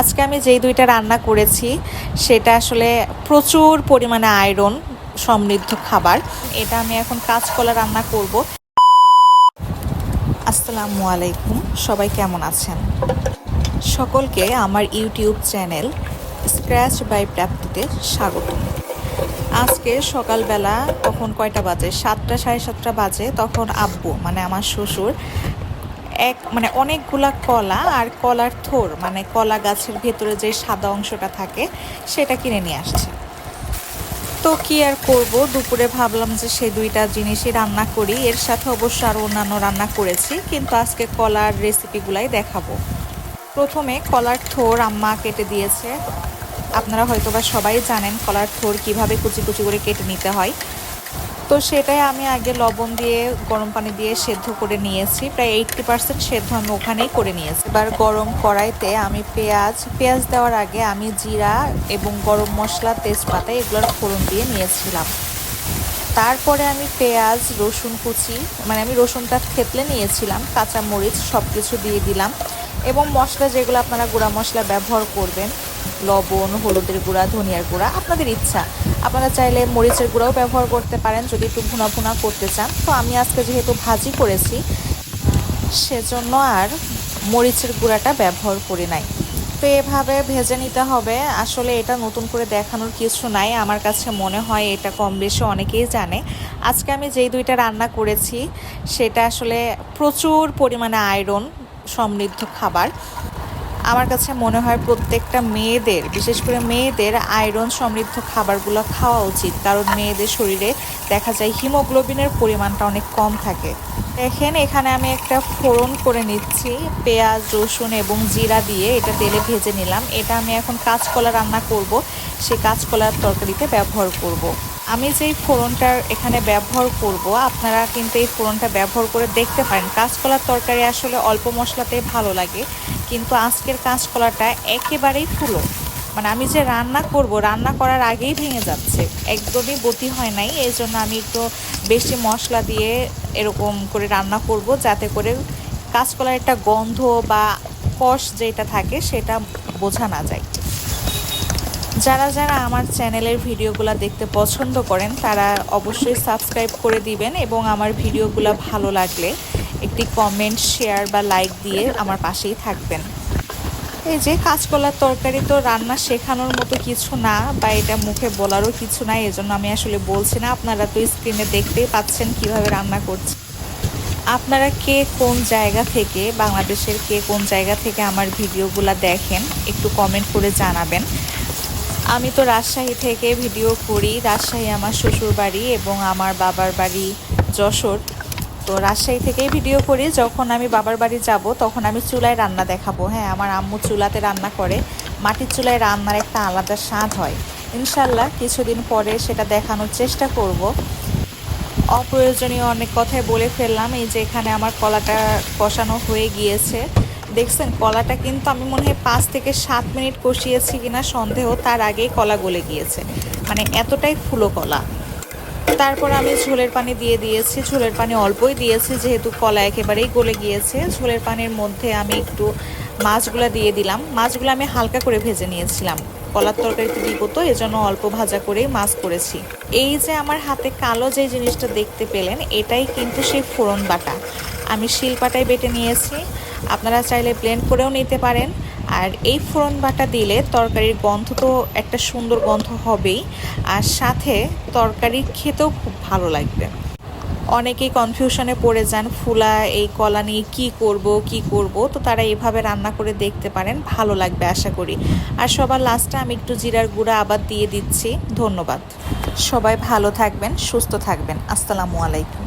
আজকে আমি যেই দুইটা রান্না করেছি, সেটা আসলে প্রচুর পরিমাণে আয়রন সমৃদ্ধ খাবার। এটা আমি এখন কাঁচকলা রান্না করব। আসসালামু আলাইকুম, সবাই কেমন আছেন? সকলকে আমার ইউটিউব চ্যানেল স্ক্র্যাচ বাই প্রাপ্তিতে স্বাগত। আজকে সকালবেলা তখন কয়টা বাজে? সাতটা, সাড়ে সাতটা বাজে, তখন আব্বু মানে আমার শ্বশুর এক মানে অনেকগুলা কলা আর কলার থোর মানে কলা গাছের ভেতরে যে সাদা অংশটা থাকে, সেটা কিনে নিয়ে আসছে। তো কি আর করব? দুপুরে ভাবলাম যে সেই দুইটা জিনিসই রান্না করি। এর সাথে অবশ্য আরও অন্যান্য রান্না করেছি, কিন্তু আজকে কলার রেসিপিগুলাই দেখাবো। প্রথমে কলার থোর আম্মা কেটে দিয়েছে। আপনারা হয়তোবা সবাই জানেন কলার থোর কীভাবে কুচি কুচি করে কেটে নিতে হয়। তো সেটাই আমি আগে লবণ দিয়ে, গরম পানি দিয়ে সেদ্ধ করে নিয়েছি। প্রায় এইটটি পার্সেন্ট সেদ্ধ আমি ওখানেই করে নিয়েছি। এবার গরম কড়াইতে আমি পেঁয়াজ পেঁয়াজ দেওয়ার আগে আমি জিরা এবং গরম মশলা, তেজপাতা এগুলোর ফোড়ন দিয়ে নিয়েছিলাম। তারপরে আমি পেঁয়াজ, রসুন কুচি মানে আমি রসুনটা থেতলে নিয়েছিলাম কাঁচা মরিচ সব কিছু দিয়ে দিলাম এবং মশলা যেগুলো আপনারা গুঁড়া মশলা ব্যবহার করবেন, লবণ, হলুদের গুঁড়া, ধনিয়ার গুঁড়া, আপনাদের ইচ্ছা। আপনারা চাইলে মরিচের গুঁড়াও ব্যবহার করতে পারেন যদি একটু ভুনা ভুনা করতে চান। তো আমি আজকে যেহেতু ভাজি করেছি, সেজন্য আর মরিচের গুঁড়াটা ব্যবহার করি নাই। তো এভাবে ভেজে নিতে হবে। আসলে এটা নতুন করে দেখানোর কিছু নাই। আমার কাছে মনে হয় এটা কম বেশি অনেকেই জানে। আজকে আমি যেই দুইটা রান্না করেছি, সেটা আসলে প্রচুর পরিমাণে আয়রন সমৃদ্ধ খাবার। আমার কাছে মনে হয় প্রত্যেকটা মেয়েদের, বিশেষ করে মেয়েদের আয়রন সমৃদ্ধ খাবারগুলো খাওয়া উচিত। কারণ মেয়েদের শরীরে দেখা যায় হিমোগ্লোবিনের পরিমাণটা অনেক কম থাকে। দেখেন, এখানে আমি একটা ফোড়ন করে নিচ্ছি, পেঁয়াজ, রসুন এবং জিরা দিয়ে এটা তেলে ভেজে নিলাম। এটা আমি এখন কাঁচকলা রান্না করব সেই কাঁচকলার তরকারিতে ব্যবহার করব। আমি যেই ফোড়নটার এখানে ব্যবহার করব, আপনারা কিন্তু এই ফোড়নটা ব্যবহার করে দেখতে পারেন। কাঁচকলার তরকারি আসলে অল্প মশলাতেই ভালো লাগে, কিন্তু আজকের কাঁচকলাটা একেবারেই ফুলো মানে আমি যে রান্না করব, রান্না করার আগেই ভেঙে যাচ্ছে। একদমই গতি হয় নাই, এই জন্য আমি একটু বেশি মশলা দিয়ে এরকম করে রান্না করব, যাতে করে কাঁচকলার একটা গন্ধ বা কষ যেটা থাকে সেটা বোঝা না যায়। যারা যারা আমার চ্যানেলের ভিডিওগুলো দেখতে পছন্দ করেন, তারা অবশ্যই সাবস্ক্রাইব করে দিবেন এবং আমার ভিডিওগুলো ভালো লাগলে একটি কমেন্ট শেয়ার বা লাইক দিয়ে আমার পাশেই থাকবেন। এই যে কাঁচকলার তরকারি তো রান্না শেখানোর মতো কিছু না বা এটা মুখে বলারও কিছু নাই এজন্য আমি আসলে বলছি না। আপনারা তো স্ক্রিনে দেখতেই পাচ্ছেন কীভাবে রান্না করছি। আপনারা কে কোন জায়গা থেকে, বাংলাদেশের কে কোন জায়গা থেকে আমার ভিডিওগুলো দেখেন, একটু কমেন্ট করে জানাবেন। আমি তো রাজশাহী থেকে ভিডিও করি। রাজশাহী আমার শ্বশুর বাড়ি এবং আমার বাবার বাড়ি যশোর। তো রাজশাহী থেকেই ভিডিও করি। যখন আমি বাবার বাড়ি যাব, তখন আমি চুলায় রান্না দেখাবো। হ্যাঁ আমার আম্মু চুলাতে রান্না করে। মাটির চুলায় রান্নার একটা আলাদা স্বাদ হয়। ইনশাল্লাহ কিছুদিন পরে সেটা দেখানোর চেষ্টা করব। অপ্রয়োজনীয় অনেক কথাই বলে ফেললাম। এই যে এখানে আমার কলাটা কষানো হয়ে গিয়েছে। দেখছেন, কলাটা কিন্তু আমি মনে হয় পাঁচ থেকে সাত মিনিট কষিয়েছি কিনা সন্দেহ, তার আগেই কলা গলে গিয়েছে। মানে এতটাই ফুলো কলা। তারপর আমি ঝোলের পানি দিয়ে দিয়েছি, ঝোলের পানি অল্পই দিয়েছি, যেহেতু কলা একেবারেই গলে গিয়েছে। ঝোলের পানির মধ্যে আমি একটু মাছগুলো দিয়ে দিলাম। মাছগুলো আমি হালকা করে ভেজে নিয়েছিলাম। কলার তরকারিতে দিব তো, এজন্য অল্প ভাজা করেই মাছ করেছি। এই যে আমার হাতে কালো যে জিনিসটা দেখতে পেলেন, এটাই কিন্তু সেই ফোড়ন বাটা। আমি শিলপাটায় বেটে নিয়েছি। আপনারা চাইলে ব্লেন্ড করেও নিতে পারেন। আর এই ফোড়ন বাটা দিলে তরকারির গন্ধ তো একটা সুন্দর গন্ধ হবেই। আর সাথে তরকারি খেতেও খুব ভালো লাগবে। অনেকেই কনফিউশনে পড়ে যান, ফুলা, এই কলা নিয়ে কী করব, কি করব? তো তারা এভাবে রান্না করে দেখতে পারেন, ভালো লাগবে আশা করি। আর সবার লাস্টে আমি একটু জিরার গুঁড়া আবার দিয়ে দিচ্ছি। ধন্যবাদ। সবাই ভালো থাকবেন, সুস্থ থাকবেন। আসসালামু আলাইকুম।